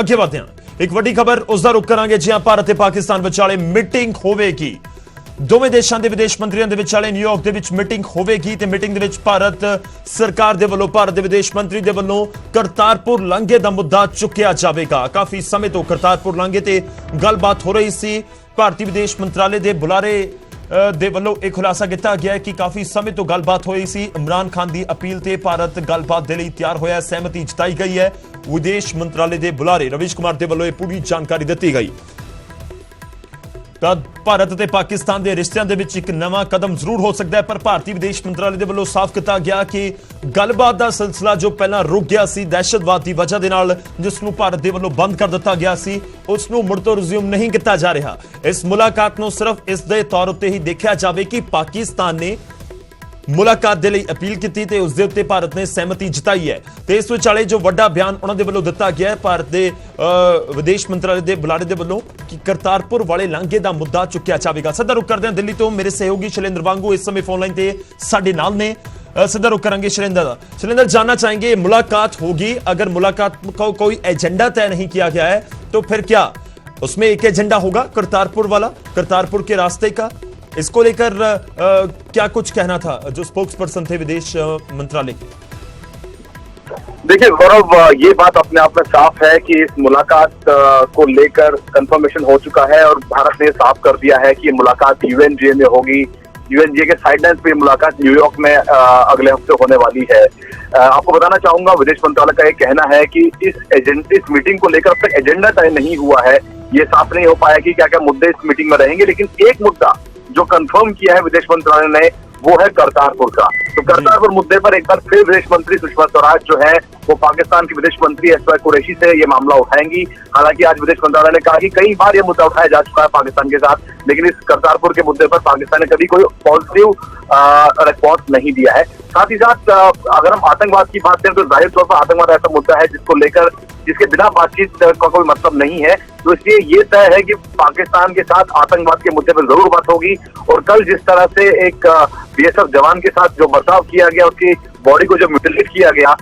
ਅੱਗੇ ਵਧਦੇ ਹਾਂ। ਇੱਕ ਵੱਡੀ ਖਬਰ, ਉਸ ਦਾ ਰੁਖ ਕਰਾਂਗੇ ਜਿਹਾਂ ਭਾਰਤ ਤੇ ਪਾਕਿਸਤਾਨ ਵਿਚਾਲੇ ਮੀਟਿੰਗ ਹੋਵੇਗੀ। ਦੋਵੇਂ ਦੇਸ਼ਾਂ ਦੇ ਵਿਦੇਸ਼ ਮੰਤਰੀਆਂ ਦੇ ਵਿਚਾਲੇ ਨਿਊਯਾਰਕ ਦੇ ਵਿੱਚ ਮੀਟਿੰਗ ਹੋਵੇਗੀ ਤੇ ਮੀਟਿੰਗ ਦੇ ਵਿੱਚ ਭਾਰਤ ਸਰਕਾਰ ਦੇ ਵੱਲੋਂ, ਭਾਰਤ ਦੇ ਵਿਦੇਸ਼ ਮੰਤਰੀ ਦੇ ਵੱਲੋਂ ਕਰਤਾਰਪੁਰ ਲਾਂਘੇ ਦਾ ਮੁੱਦਾ ਚੁੱਕਿਆ ਜਾਵੇਗਾ। ਕਾਫੀ ਸਮੇਂ ਤੋਂ ਕਰਤਾਰਪੁਰ ਲਾਂਘੇ ਤੇ ਗੱਲਬਾਤ ਹੋ ਰਹੀ ਸੀ। ਭਾਰਤੀ ਵਿਦੇਸ਼ ਮੰਤਰਾਲੇ ਦੇ ਬੁਲਾਰੇ ਦੇ ਵੱਲੋਂ ਇਹ ਖੁਲਾਸਾ ਕੀਤਾ ਗਿਆ ਕਿ ਕਾਫੀ ਸਮੇਂ ਤੋਂ ਗੱਲਬਾਤ ਹੋਈ ਸੀ। ਇਮਰਾਨ ਖਾਨ ਦੀ ਅਪੀਲ ਤੇ ਭਾਰਤ ਗੱਲਬਾਤ ਦੇ ਲਈ ਤਿਆਰ ਹੋਇਆ, ਸਹਿਮਤੀ ਜਤਾਈ ਗਈ ਹੈ। ਵਿਦੇਸ਼ ਮੰਤਰਾਲੇ ਦੇ ਬੁਲਾਰੇ ਰਵੀਸ਼ ਕੁਮਾਰ ਦੇ ਵੱਲੋਂ ਇਹ ਪੂਰੀ ਜਾਣਕਾਰੀ ਦਿੱਤੀ ਗਈ। ਤਾਂ ਭਾਰਤ ਤੇ ਪਾਕਿਸਤਾਨ ਦੇ ਰਿਸ਼ਤਿਆਂ ਦੇ ਵਿੱਚ ਇੱਕ ਨਵਾਂ ਕਦਮ ਜ਼ਰੂਰ ਹੋ ਸਕਦਾ ਹੈ, ਪਰ ਭਾਰਤੀ ਵਿਦੇਸ਼ ਮੰਤਰਾਲੇ ਦੇ ਵੱਲੋਂ ਸਾਫ਼ ਕੀਤਾ ਗਿਆ ਕਿ ਗੱਲਬਾਤ ਦਾ ਸਿਲਸਿਲਾ ਜੋ ਪਹਿਲਾਂ ਰੁਕ ਗਿਆ ਸੀ, ਦਹਿਸ਼ਤਵਾਦ ਦੀ ਵਜ੍ਹਾ ਦੇ ਨਾਲ ਜਿਸ ਨੂੰ ਭਾਰਤ ਦੇ ਵੱਲੋਂ ਬੰਦ ਕਰ ਦਿੱਤਾ ਗਿਆ ਸੀ, ਉਸ ਨੂੰ ਮੁੜ ਤੋਂ ਰਿਜ਼ਿਊਮ ਨਹੀਂ ਕੀਤਾ ਜਾ ਰਿਹਾ। ਇਸ ਮੁਲਾਕਾਤ ਨੂੰ ਸਿਰਫ ਇਸ ਦੇ ਤੌਰ ਉੱਤੇ ਹੀ ਦੇਖਿਆ ਜਾਵੇ ਕਿ ਪਾਕਿਸਤਾਨ ਨੇ ਮੁਲਾਕਾਤ ਦੇ ਲਈ ਅਪੀਲ ਕੀਤੀ ਤੇ ਉਸ ਦੇ ਉੱਤੇ ਭਾਰਤ ਨੇ ਸਹਿਮਤੀ ਜਤਾਈ ਹੈ ਤੇ ਇਸ ਵਿਚਾਲੇ ਜੋ ਵੱਡਾ ਬਿਆਨ ਉਹਨਾਂ ਦੇ ਵੱਲੋਂ ਦਿੱਤਾ ਗਿਆ ਹੈ ਭਾਰਤ ਦੇ ਅ, ਵਿਦੇਸ਼ ਮੰਤਰਾਲੇ ਦੇ ਬੁਲਾਰੇ ਦੇ ਵੱਲੋਂ ਕਿ ਕਰਤਾਰਪੁਰ ਵਾਲੇ ਲਾਂਘੇ ਦਾ ਮੁੱਦਾ ਚੁੱਕਿਆ ਜਾਵੇਗਾ ਸਿੱਧਾ ਰੁਕ ਕਰਦੇ ਹਾਂ ਦਿੱਲੀ ਤੋਂ ਮੇਰੇ ਸਹਿਯੋਗੀ ਸ਼ੈਲੇਂਦਰ ਵਾਂਗੂ ਇਸ ਸਮੇਂ ਫੋਨ ਲਾਈਨ ਤੇ ਸਾਡੇ ਨਾਲ ਨੇ ਅ, ਸਿੱਧਾ ਰੁਕ ਕਰਾਂਗੇ ਸ਼ੈਲੇਂਦਰ ਦਾ ਸ਼ੈਲੇਂਦਰ जानना चाहेंगे मुलाकात होगी अगर मुलाकात को कोई एजेंडा तय नहीं किया गया है तो फिर क्या उसमें एक एजेंडा होगा करतारपुर वाला करतारपुर के रास्ते का इसको लेकर क्या कुछ कहना था, जो स्पोक्स पर्सन थे विदेश मंत्रालय के? देखिए, गौरव ये बात अपने आप में साफ़ है कि इस मुलाकात को लेकर कंफर्मेशन हो चुका है और भारत ने साफ़ कर दिया है कि मुलाकात यूएनजीए में होगी। यूएनजीए के साइडलाइंस पे मुलाकात न्यूयॉर्क में अगले हफ़्ते होने वाली है। आपको बताना चाहूँगा, विदेश मंत्रालय का ये कहना है कि इस एजेंडे इस मीटिंग को लेकर अब तक एजेंडा तय नहीं हुआ है। ये साफ़ नहीं हो पाया कि क्या क्या मुद्दे इस मीटिंग में रहेंगे, लेकिन एक मुद्दा जो कंफर्म किया है विदेश मंत्रालय ने वो है करतारपुर का। तो करतारपुर मुद्दे पर एक बार फिर विदेश मंत्री सुषमा स्वराज जो है वो पाकिस्तान की विदेश मंत्री एसवाई कुरैशी से ये मामला उठाएँगी। हालाँकि आज विदेश मंत्रालय ने कहा कि कई बार ये मुद्दा उठाया जा चुका है पाकिस्तान के साथ लेकिन इस करतारपुर के मुद्दे पर पाकिस्तान ने कभी कोई पॉजिटिव रिस्पॉन्स नहीं दिया है। साथ ही साथ अगर हम आतंकवाद की बात करें तो ज़ाहिर तौर पर आतंकवाद ऐसा मुद्दा है जिसको लेकर जिसके बिना बातचीत का कोई मतलब नहीं है। तो इसलिए ये तय है कि पाकिस्तान के साथ आतंकवाद के मुद्दे पर ज़रूर बात होगी। और कल जिस तरह से एक बीएसएफ जवान के साथ जो बर्ताव किया गया उसकी बॉडी को जो म्यूटिलेट किया गया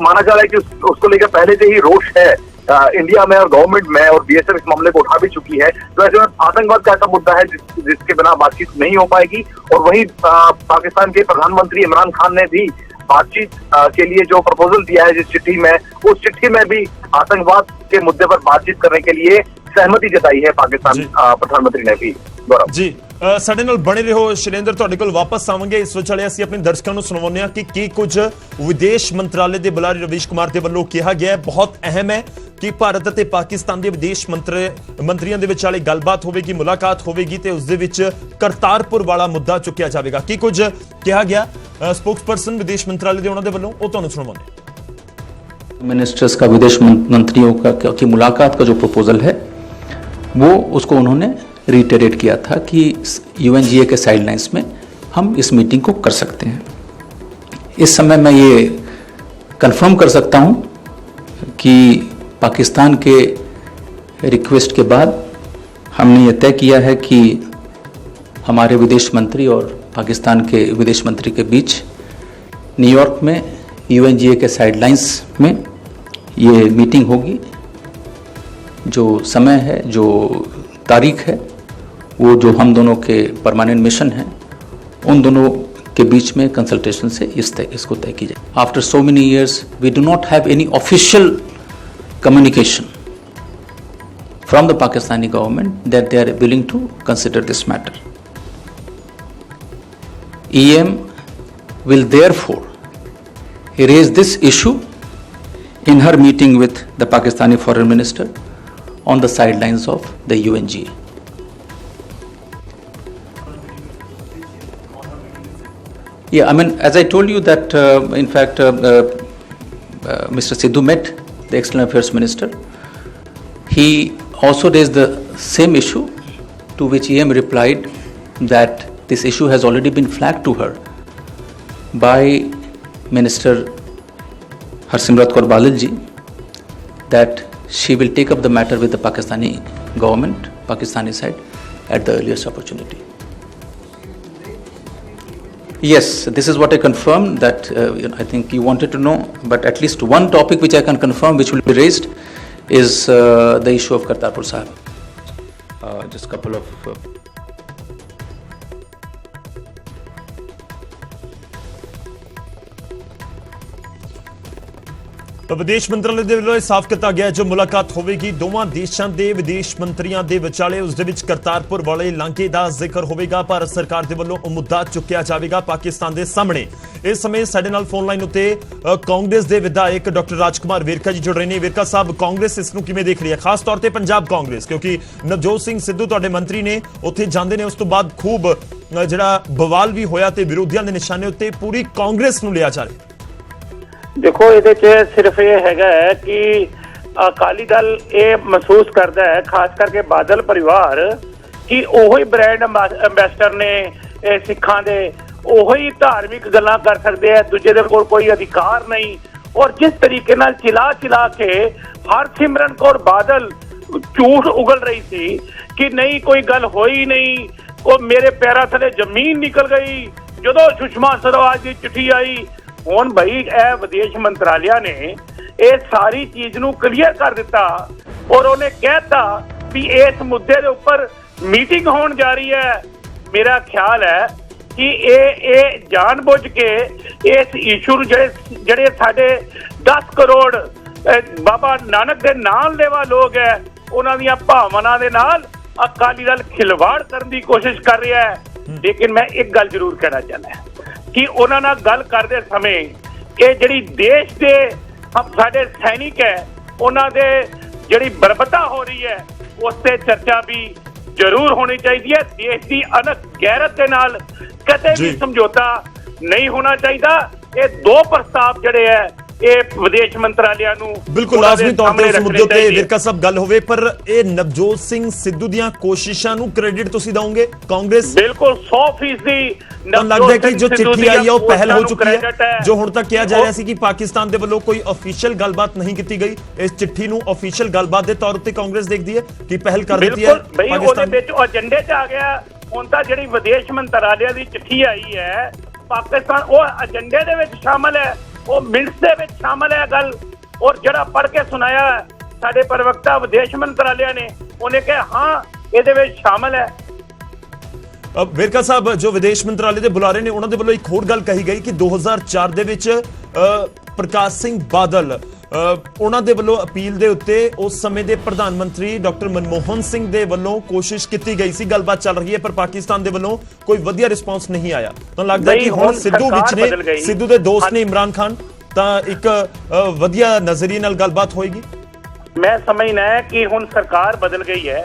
माना जा रहा है कि उस, उसको लेकर पहले से ही रोष है। आ, इंडिया में और गवर्नमेंट में और बीएसएफ इस मामले को उठा भी चुकी है। तो ऐसे में आतंकवाद का ऐसा मुद्दा है जिस, जिसके बिना बातचीत नहीं हो पाएगी। और वहीं पाकिस्तान के प्रधानमंत्री इमरान खान ने भी बातचीत आ, के लिए जो प्रपोजल दिया है जिस चिट्ठी में उस चिट्ठी में भी आतंकवाद के मुद्दे पर बातचीत करने के लिए सहमति जताई है पाकिस्तान जी। आ, प्रधानमंत्री ने भी गौरव ਜੀ ਅ, ਸਾਡੇ ਨਾਲ ਬਣੇ ਰਹੋ ਸ਼ੈਲੇਂਦਰ ਤੁਹਾਡੇ ਕੋਲ ਵਾਪਸ ਆਵਾਂਗੇ ਇਸ ਵਿਚਾਲੇ ਅਸੀਂ ਆਪਣੇ ਦਰਸ਼ਕਾਂ ਨੂੰ ਸੁਣਾਉਂਦੇ ਹਾਂ ਕਿ ਕੀ ਕੁਝ ਵਿਦੇਸ਼ ਮੰਤਰਾਲੇ ਦੇ ਬੁਲਾਰੇ ਰਵੀਸ਼ ਕੁਮਾਰ ਦੇ ਵੱਲੋਂ ਕਿਹਾ ਗਿਆ ਹੈ ਬਹੁਤ ਅਹਿਮ ਹੈ ਕਿ ਭਾਰਤ ਅਤੇ ਪਾਕਿਸਤਾਨ ਦੇ ਵਿਦੇਸ਼ ਮੰਤਰੀ ਮੰਤਰੀਆਂ ਦੇ ਵਿਚਾਲੇ ਗੱਲਬਾਤ ਹੋਵੇਗੀ ਮੁਲਾਕਾਤ ਹੋਵੇਗੀ ਤੇ ਉਸ ਦੇ ਵਿੱਚ ਕਰਤਾਰਪੁਰ ਵਾਲਾ ਮੁੱਦਾ ਚੁੱਕਿਆ ਜਾਵੇਗਾ ਕੀ ਕੁਝ ਕਿਹਾ ਗਿਆ ਸਪੋਕਸਪਰਸਨ ਵਿਦੇਸ਼ ਮੰਤਰਾਲੇ ਦੇ ਉਹਨਾਂ ਦੇ ਵੱਲੋਂ ਉਹ ਤੁਹਾਨੂੰ ਸੁਣਾਉਂਦੇ ਹਾਂ। मिनिस्टर्स का विदेश मं- मंत्रियों का की मुलाकात का जो प्रपोजल है वो उसको उन्होंने रिटेरेट किया था कि यूएनजीए के साइडलाइंस में हम इस मीटिंग को कर सकते हैं इस समय मैं ये कंफर्म कर सकता हूँ कि पाकिस्तान के रिक्वेस्ट के बाद हमने ये तय किया है कि हमारे विदेश मंत्री और पाकिस्तान के विदेश मंत्री के बीच न्यूयॉर्क में यूएनजीए के साइडलाइंस में ये मीटिंग होगी। जो समय है, जो तारीख है, वो जो हम दोनों के परमानेंट मिशन हैं, उन दोनों के बीच में कंसल्टेशन से इस तय, इसको तय की जाए। After so many years we do not have any official communication from the Pakistani government that they are willing to consider this matter. EM will therefore raise this issue in her meeting with the Pakistani foreign minister on the sidelines of the UNGA. Yeah, I mean, as I told you that, uh, in fact, uh, uh, uh Mr. Sidhu met the External Affairs Minister. He also raised the same issue, to which EM replied that this issue has already been flagged to her by Minister Harsimrat Kaur Balil that she will take up the matter with the Pakistani government, Pakistani side, at the earliest opportunity. Yes, this is what I confirmed that uh, I think you wanted to know, but at least one topic which I can confirm which will be raised is uh, the issue of Kartarpur Sahib. Uh, just a couple of ਤਾਂ ਵਿਦੇਸ਼ ਮੰਤਰਾਲੇ ਦੇ ਵੱਲੋਂ ਇਹ ਸਾਫ਼ ਕੀਤਾ ਗਿਆ ਜੋ ਮੁਲਾਕਾਤ ਹੋਵੇਗੀ, ਦੋਵਾਂ ਦੇਸ਼ਾਂ ਦੇ ਵਿਦੇਸ਼ ਮੰਤਰੀਆਂ ਦੇ ਵਿਚਾਲੇ, ਉਸ ਦੇ ਵਿੱਚ ਕਰਤਾਰਪੁਰ ਵਾਲੇ ਲਾਂਘੇ ਦਾ ਜ਼ਿਕਰ ਹੋਵੇਗਾ। ਭਾਰਤ ਸਰਕਾਰ ਦੇ ਵੱਲੋਂ ਉਹ ਮੁੱਦਾ ਚੁੱਕਿਆ ਜਾਵੇਗਾ ਪਾਕਿਸਤਾਨ ਦੇ ਸਾਹਮਣੇ। ਇਸ ਸਮੇਂ ਸਾਡੇ ਨਾਲ ਫੋਨ ਲਾਈਨ ਉੱਤੇ ਕਾਂਗਰਸ ਦੇ ਵਿਧਾਇਕ ਡਾਕਟਰ ਰਾਜਕੁਮਾਰ ਵੇਰਕਾ ਜੀ ਜੁੜ ਰਹੇ ਨੇ। ਵੇਰਕਾ ਸਾਹਿਬ, ਕਾਂਗਰਸ ਇਸ ਨੂੰ ਕਿਵੇਂ ਦੇਖ ਰਹੀ ਹੈ? ਖਾਸ ਤੌਰ ਤੇ ਪੰਜਾਬ ਕਾਂਗਰਸ, ਕਿਉਂਕਿ ਨਵਜੋਤ ਸਿੰਘ ਸਿੱਧੂ ਤੁਹਾਡੇ ਮੰਤਰੀ ਨੇ ਉੱਥੇ ਜਾਂਦੇ ਨੇ, ਉਸ ਤੋਂ ਬਾਅਦ ਖੂਬ ਜਿਹੜਾ ਬਵਾਲ ਵੀ ਹੋਇਆ ਤੇ ਵਿਰੋਧੀਆਂ ਦੇ ਨਿਸ਼ਾਨੇ ਉੱਤੇ ਪੂਰੀ ਕਾਂਗਰਸ ਨੂੰ ਲਿਆ ਜਾ ਰਿਹਾ। ਦੇਖੋ, ਇਹਦੇ 'ਚ ਸਿਰਫ ਇਹ ਹੈਗਾ ਹੈ ਕਿ ਅਕਾਲੀ ਦਲ ਇਹ ਮਹਿਸੂਸ ਕਰਦਾ ਹੈ, ਖਾਸ ਕਰਕੇ ਬਾਦਲ ਪਰਿਵਾਰ, ਕਿ ਉਹੀ ਹੀ ਬ੍ਰਾਂਡ ਐਂਬੈਸਡਰ ਨੇ, ਇਹ ਸਿੱਖਾਂ ਦੇ, ਉਹੀ ਧਾਰਮਿਕ ਗੱਲਾਂ ਕਰ ਸਕਦੇ ਆ ਦੂਜੇ ਦੇ ਕੋਲ ਕੋਈ ਅਧਿਕਾਰ ਨਹੀਂ। ਔਰ ਜਿਸ ਤਰੀਕੇ ਨਾਲ ਚਿਲਾ ਚਿਲਾ ਕੇ ਹਰਸਿਮਰਨ ਕੌਰ ਬਾਦਲ ਝੂਠ ਉਗਲ ਰਹੀ ਸੀ, ਕਿ ਨਹੀਂ, ਕੋਈ ਗੱਲ ਹੋਈ ਨਹੀਂ, ਉਹ ਮੇਰੇ ਪੈਰਾਂ ਥੱਲੇ ਜ਼ਮੀਨ ਨਿਕਲ ਗਈ। ਜਦੋਂ ਸੁਸ਼ਮਾ ਸਵਰਾਜ ਦੀ ਚਿੱਠੀ ਆਈ ਹੁਣ ਭਾਈ ਇਹ ਵਿਦੇਸ਼ ਮੰਤਰਾਲਿਆ ਨੇ ਇਹ ਸਾਰੀ ਚੀਜ਼ ਨੂੰ ਕਲੀਅਰ ਕਰ ਦਿੱਤਾ ਔਰ ਉਹਨੇ ਕਹਿਤਾ ਵੀ ਇਸ ਮੁੱਦੇ ਦੇ ਉੱਪਰ ਮੀਟਿੰਗ ਹੋਣ ਜਾ ਰਹੀ ਹੈ। ਮੇਰਾ ਖਿਆਲ ਹੈ ਕਿ ਇਹ ਇਹ ਜਾਣਬੁੱਝ ਕੇ ਇਸ ਇਸ਼ੂ ਨੂੰ ਜਿਹੜੇ ਜਿਹੜੇ ਸਾਡੇ 10 ਕਰੋੜ ਬਾਬਾ ਨਾਨਕ ਦੇ ਨਾਲ ਲੈਵਾ ਲੋਕ ਹੈ ਉਹਨਾਂ ਦੀਆਂ ਭਾਵਨਾਵਾਂ ਦੇ ਨਾਲ ਅਕਾਲੀ ਦਲ ਖਿਲਵਾੜ ਕਰਨ ਦੀ ਕੋਸ਼ਿਸ਼ ਕਰ ਰਿਹਾ ਹੈ। ਲੇਕਿਨ ਮੈਂ ਇੱਕ ਗੱਲ ਜ਼ਰੂਰ ਕਹਿਣਾ ਚਾਹੁੰਦਾ ਹਾਂ। ਕਿ ਉਹਨਾਂ ਨਾਲ ਗੱਲ ਕਰਦੇ ਸਮੇਂ ਇਹ ਜਿਹੜੀ ਦੇਸ਼ ਦੇ ਸਾਡੇ ਸੈਨਿਕ ਹੈ ਉਹਨਾਂ ਦੇ ਜਿਹੜੀ ਬਰਬਤਾ ਹੋ ਰਹੀ ਹੈ ਉਸ ਤੇ ਚਰਚਾ ਵੀ ਜ਼ਰੂਰ ਹੋਣੀ ਚਾਹੀਦੀ ਹੈ ਦੇਸ਼ ਦੀ ਅਨਕ ਗੈਰਤ ਦੇ ਨਾਲ ਕਦੇ ਵੀ। ਸਮਝੌਤਾ ਨਹੀਂ ਹੋਣਾ ਚਾਹੀਦਾ ਇਹ ਦੋ ਪ੍ਰਸਤਾਵ ਜਿਹੜੇ ਹੈ ਇਹ ਵਿਦੇਸ਼ ਮੰਤਰਾਲਿਆਂ ਨੂੰ ਬਿਲਕੁਲ ਲਾਜ਼ਮੀ ਤੌਰ ਤੇ ਉਸ ਮੁੱਦੇ ਹੈ। ਵਿਰਕਾ ਸਾਹਿਬ ਗੱਲ ਹੋਵੇ ਪਰ ਇਹ ਨਵਜੋਤ ਸਿੰਘ ਸਿੱਧੂ ਦੀਆਂ ਕੋਸ਼ਿਸ਼ਾਂ ਨੂੰ ਕ੍ਰੈਡਿਟ ਤੁਸੀਂ ਦਵੋਗੇ ਕਾਂਗਰਸ ਬਿਲਕੁਲ 100% ਦੀ ਤਾਂ ਲੱਗਦਾ ਕਿ ਜੋ ਚਿੱਠੀ ਆਈ ਹੈ ਉਹ ਪਹਿਲ ਹੋ ਚੁੱਕੀ ਹੈ ਜੋ ਹੁਣ ਤੱਕ ਕਿਹਾ ਜਾ ਰਿਹਾ ਸੀ ਕਿ ਪਾਕਿਸਤਾਨ ਦੇ ਵੱਲੋਂ ਕੋਈ ਅਫੀਸ਼ੀਅਲ ਗੱਲਬਾਤ ਨਹੀਂ ਕੀਤੀ ਗਈ। ਇਸ ਚਿੱਠੀ ਨੂੰ ਅਫੀਸ਼ੀਅਲ ਗੱਲਬਾਤ ਦੇ ਤੌਰ ਉੱਤੇ ਕਾਂਗਰਸ ਦੇਖਦੀ ਹੈ ਕਿ ਪਹਿਲ ਕਰ ਦਿੱਤੀ ਹੈ ਬਈ ਉਹਦੇ ਪਾਕਿਸਤਾਨ ਵਿੱਚ ਏਜੰਡੇ 'ਚ ਆ ਗਿਆ। ਹੁਣ ਤਾਂ ਜਿਹੜੀ ਵਿਦੇਸ਼ ਮੰਤਰਾਲਿਆਂ ਦੀ ਚਿੱਠੀ ਆਈ ਹੈ ਪਾਕਿਸਤਾਨ ਉਹ ਏਜੰਡੇ ਦੇ ਵਿੱਚ ਸ਼ਾਮਲ ਹੈ। ਉਹ ਮਿੰਟਸ ਦੇ ਵਿੱਚ ਸ਼ਾਮਲ ਹੈ ਗੱਲ। ਔਰ ਜਿਹੜਾ ਪੜ੍ਹ ਕੇ ਸੁਣਾਇਆ ਸਾਡੇ ਪ੍ਰਵਕਤਾ ਵਿਦੇਸ਼ ਮੰਤਰਾਲਿਆਂ ਨੇ ਉਹਨੇ ਕਿਹਾ ਹਾਂ ਇਹਦੇ ਵਿੱਚ ਸ਼ਾਮਲ ਹੈ। ਵੇਰਕਾ ਸਾਹਿਬ ਜੋ ਵਿਦੇਸ਼ ਮੰਤਰਾਲੇ ਦੇ ਬੁਲਾਰੇ ਨੇ ਉਹਨਾਂ ਦੇ ਵੱਲੋਂ ਇੱਕ ਹੋਰ ਗੱਲ ਕਹੀ ਗਈ ਕਿ 2004 ਦੇ ਵਿੱਚ ਅ, ਪ੍ਰਕਾਸ਼ ਸਿੰਘ ਬਾਦਲ ਉਹਨਾਂ ਦੇ ਵੱਲੋਂ ਅਪੀਲ ਦੇ ਉੱਤੇ ਉਸ ਸਮੇਂ ਦੇ ਪ੍ਰਧਾਨ ਮੰਤਰੀ ਡਾਕਟਰ ਮਨਮੋਹਨ ਸਿੰਘ ਦੇ ਵੱਲੋਂ ਕੋਸ਼ਿਸ਼ ਕੀਤੀ ਗਈ ਸੀ ਗੱਲਬਾਤ ਚੱਲ ਰਹੀ ਹੈ ਪਰ ਪਾਕਿਸਤਾਨ ਦੇ ਵੱਲੋਂ ਕੋਈ ਵਧੀਆ ਰਿਸਪਾਂਸ ਨਹੀਂ ਆਇਆ। ਤਾਂ ਲੱਗਦਾ ਕਿ ਹੁਣ ਸਿੱਧੂ ਵਿੱਚ ਨੇ ਸਿੱਧੂ ਦੇ ਦੋਸਤ ਨੇ ਇਮਰਾਨ ਖਾਨ ਤਾਂ ਇੱਕ ਵਧੀਆ ਨਜ਼ਰੀਏ ਨਾਲ ਗੱਲਬਾਤ ਹੋਏਗੀ। ਮੈਂ ਸਮਝਣਾ ਕਿ ਹੁਣ ਸਰਕਾਰ ਬਦਲ ਗਈ ਹੈ।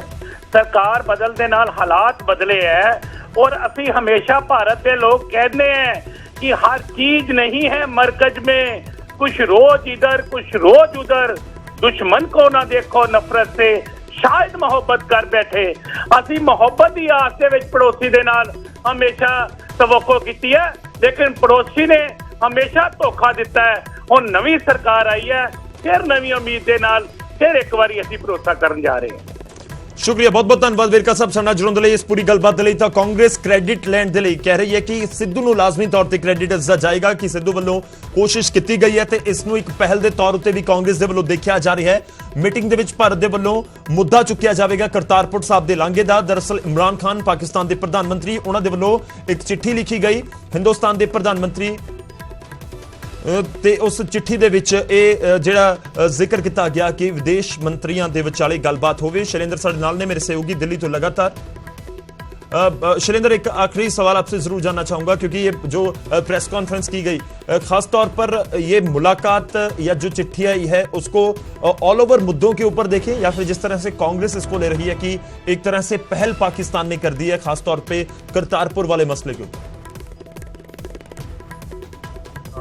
ਸਰਕਾਰ ਬਦਲ ਦੇ ਨਾਲ ਹਾਲਾਤ ਬਦਲੇ ਹੈ ਔਰ ਅਸੀਂ ਹਮੇਸ਼ਾ ਭਾਰਤ ਦੇ ਲੋਕ ਕਹਿੰਦੇ ਹੈ ਕਿ ਹਰ ਚੀਜ਼ ਨਹੀਂ ਹੈ ਮਰਕਜ਼ ਮੇਂ। कुछ रोज इधर कुछ रोज उधर दुश्मन को ना देखो नफरत से ਸ਼ਾਇਦ ਮੁਹੱਬਤ ਕਰ ਬੈਠੇ ਅਸੀਂ ਮੁਹੱਬਤ ਦੀ ਆਸ ਦੇ ਵਿੱਚ ਪੜੋਸੀ ਦੇ ਨਾਲ ਹਮੇਸ਼ਾ ਤਵੱਕੋ ਕੀਤੀ ਹੈ ਲੇਕਿਨ ਪੜੋਸੀ ਨੇ ਹਮੇਸ਼ਾ ਧੋਖਾ ਦਿੱਤਾ ਹੈ ਹੁਣ ਨਵੀਂ ਸਰਕਾਰ ਆਈ ਹੈ ਫਿਰ ਨਵੀਂ ਉਮੀਦ ਦੇ ਨਾਲ ਫਿਰ ਇੱਕ ਵਾਰੀ ਅਸੀਂ ਭਰੋਸਾ ਕਰਨ ਜਾ ਰਹੇ ਹਾਂ ਸ਼ੁਕਰੀਆ, ਬਹੁਤ ਬਹੁਤ ਧੰਨਵਾਦ ਵੇਰਕਾ ਸਾਹਿਬ ਸਾਡੇ ਜੁੜਨ ਦੇ ਲਈ ਇਸ ਪੂਰੀ ਗੱਲਬਾਤ ਦੇ ਲਈ। ਤਾਂ ਕਾਂਗਰਸ ਕ੍ਰੈਡਿਟ ਲੈਣ ਦੇ ਲਈ ਕਹਿ ਰਹੀ ਹੈ ਕਿ ਸਿੱਧੂ ਨੂੰ ਲਾਜ਼ਮੀ ਤੌਰ ਤੇ ਕ੍ਰੈਡਿਟ ਦਿੱਤਾ ਜਾਏਗਾ ਕਿ ਸਿੱਧੂ ਵੱਲੋਂ ਕੋਸ਼ਿਸ਼ ਕੀਤੀ ਗਈ ਹੈ ਤੇ ਇਸ ਨੂੰ ਇੱਕ ਪਹਿਲ ਦੇ ਤੌਰ ਉੱਤੇ ਵੀ ਕਾਂਗਰਸ ਦੇ ਵੱਲੋਂ ਦੇਖਿਆ ਜਾ ਰਿਹਾ ਹੈ। ਮੀਟਿੰਗ ਦੇ ਵਿੱਚ ਭਾਰਤ ਦੇ ਵੱਲੋਂ ਮੁੱਦਾ ਚੁੱਕਿਆ ਜਾਵੇਗਾ ਕਰਤਾਰਪੁਰ ਸਾਹਿਬ ਦੇ ਲਾਂਘੇ ਦਾ। ਦਰਅਸਲ ਇਮਰਾਨ ਖਾਨ ਪਾਕਿਸਤਾਨ ਦੇ ਪ੍ਰਧਾਨ ਮੰਤਰੀ, ਉਹਨਾਂ ਦੇ ਵੱਲੋਂ ਇੱਕ ਚਿੱਠੀ ਲਿਖੀ ਗਈ। ਹਿੰਦੁਸਤਾਨ ਦੇ ਪ੍ਰਧਾਨ ਮੰਤਰੀ ਤੇ ਉਸ ਚਿੱਠੀ ਦੇ ਵਿੱਚ ਇਹ ਅ, ਜਿਹੜਾ ਅ, ਜ਼ਿਕਰ ਕੀਤਾ ਗਿਆ ਕਿ ਵਿਦੇਸ਼ ਮੰਤਰੀਆਂ ਦੇ ਵਿਚਾਲੇ ਗੱਲਬਾਤ ਹੋਵੇ ਸ਼ੈਲੇਂਦਰ ਸਾਡੇ ਨਾਲ ਨੇ ਮੇਰੇ ਸਹਿਯੋਗੀ ਦਿੱਲੀ ਤੋਂ ਲਗਾਤਾਰ अ, अ, शैलेंद्र एक आखिरी सवाल आपसे जरूर जानना चाहूंगा क्योंकि ये जो अ, प्रेस कॉन्फ्रेंस की गई अ, खास तौर पर ये मुलाकात या जो चिट्ठी आई है उसको ऑल ओवर मुद्दों के ऊपर देखें या फिर जिस तरह से कांग्रेस इसको ले रही है कि एक तरह से पहल पाकिस्तान ने कर दी है खास तौर पे करतारपुर वाले मसले के ऊपर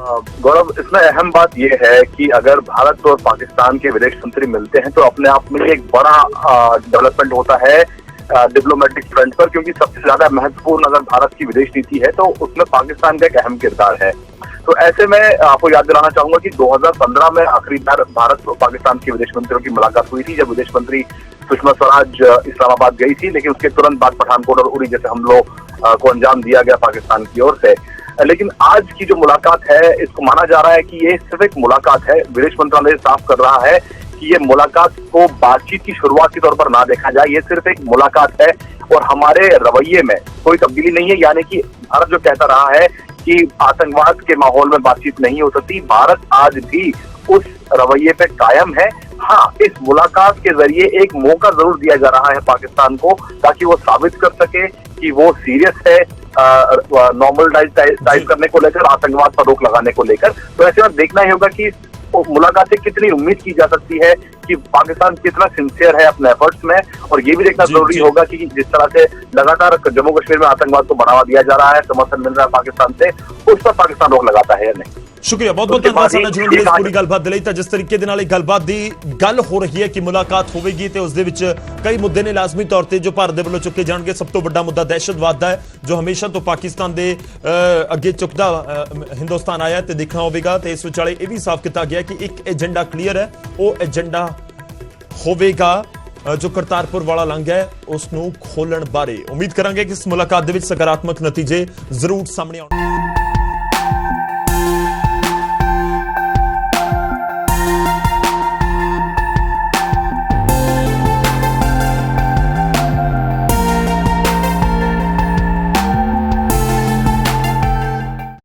गौरव, इसमें अहम बात यह है कि अगर भारत और पाकिस्तान के विदेश मंत्री मिलते हैं तो अपने आप में एक बड़ा डेवलपमेंट होता है डिप्लोमेटिक फ्रंट पर, क्योंकि सबसे ज़्यादा महत्वपूर्ण अगर भारत की विदेश नीति है तो उसमें पाकिस्तान का एक अहम किरदार है। तो ऐसे में आपको याद दिलाना चाहूँगा कि 2015 में आखिरी बार भारत और पाकिस्तान के विदेश मंत्रियों की मुलाकात हुई थी, जब विदेश मंत्री सुषमा स्वराज इस्लामाबाद गई थी, लेकिन उसके तुरंत बाद पठानकोट और उड़ी जैसे हमलों को अंजाम दिया गया पाकिस्तान की ओर से। लेकिन आज की जो मुलाकात है, इसको माना जा रहा है कि ये सिर्फ़ एक मुलाकात है। विदेश मंत्रालय साफ़ कर रहा है कि ये मुलाकात को बातचीत की शुरुआत के तौर पर ना देखा जाए। ये सिर्फ़ एक मुलाकात है और हमारे रवैये में कोई तब्दीली नहीं है। यानी कि भारत जो कहता रहा है कि आतंकवाद के माहौल में बातचीत नहीं हो सकती। भारत आज भी उस रवैये पे कायम है। हाँ इस मुलाकात के ज़रिए एक मौका ज़रूर दिया जा रहा है पाकिस्तान को, ताकि वो साबित कर सके कि वो सीरियस है नॉर्मल टाइप करने को लेकर आतंकवाद पर रोक लगाने को लेकर। तो ऐसे में देखना ही होगा कि मुलाकात से कितनी उम्मीद की जा सकती है कि पाकिस्तान कितना सिंसियर है अपने एफर्ट्स में। और ये भी देखना ज़रूरी होगा कि जिस तरह से लगातार जम्मू कश्मीर में आतंकवाद को बढ़ावा दिया जा रहा है समर्थन मिल रहा है पाकिस्तान से उस पर पाकिस्तान रोक लगाता है या नहीं। ਸ਼ੁਕਰੀਆ ਬਹੁਤ ਬਹੁਤ ਧੰਨਵਾਦ ਸਾਡਾ ਜੁੜਨ ਲਈ ਪੂਰੀ ਗੱਲਬਾਤ ਦੇ ਲਈ। ਤਾਂ ਜਿਸ ਤਰੀਕੇ ਦੇ ਨਾਲ ਇਹ ਗੱਲਬਾਤ ਦੀ ਗੱਲ ਹੋ ਰਹੀ ਹੈ ਕਿ ਮੁਲਾਕਾਤ ਹੋਵੇਗੀ ਤੇ ਉਸ ਦੇ ਵਿੱਚ ਕਈ ਮੁੱਦੇ ਨੇ ਲਾਜ਼ਮੀ ਤੌਰ ਤੇ ਜੋ ਭਾਰਤ ਦੇ ਵੱਲੋਂ ਚੁੱਕੇ ਜਾਣਗੇ। ਸਭ ਤੋਂ ਵੱਡਾ ਮੁੱਦਾ ਦਹਿਸ਼ਤਵਾਦ ਦਾ ਹੈ ਜੋ ਹਮੇਸ਼ਾ ਤੋਂ ਪਾਕਿਸਤਾਨ ਦੇ ਅੱਗੇ ਚੁੱਕਦਾ ਹਿੰਦੁਸਤਾਨ ਆਇਆ ਤੇ ਦੇਖਣਾ ਹੋਵੇਗਾ। ਤੇ ਇਸ ਵਿਚਾਲੇ ਇਹ ਵੀ ਸਾਫ਼ ਕੀਤਾ ਗਿਆ ਕਿ ਇੱਕ ਏਜੰਡਾ ਕਲੀਅਰ ਹੈ ਉਹ ਏਜੰਡਾ ਹੋਵੇਗਾ ਜੋ ਕਰਤਾਰਪੁਰ ਵਾਲਾ ਲੰਘ ਹੈ ਉਸ ਨੂੰ ਖੋਲਣ ਬਾਰੇ। ਉਮੀਦ ਕਰਾਂਗੇ ਕਿ ਇਸ ਮੁਲਾਕਾਤ ਦੇ ਵਿੱਚ ਸਕਾਰਾਤਮਕ ਨਤੀਜੇ ਜ਼ਰੂਰ ਸਾਹਮਣੇ ਆਉਣਗੇ।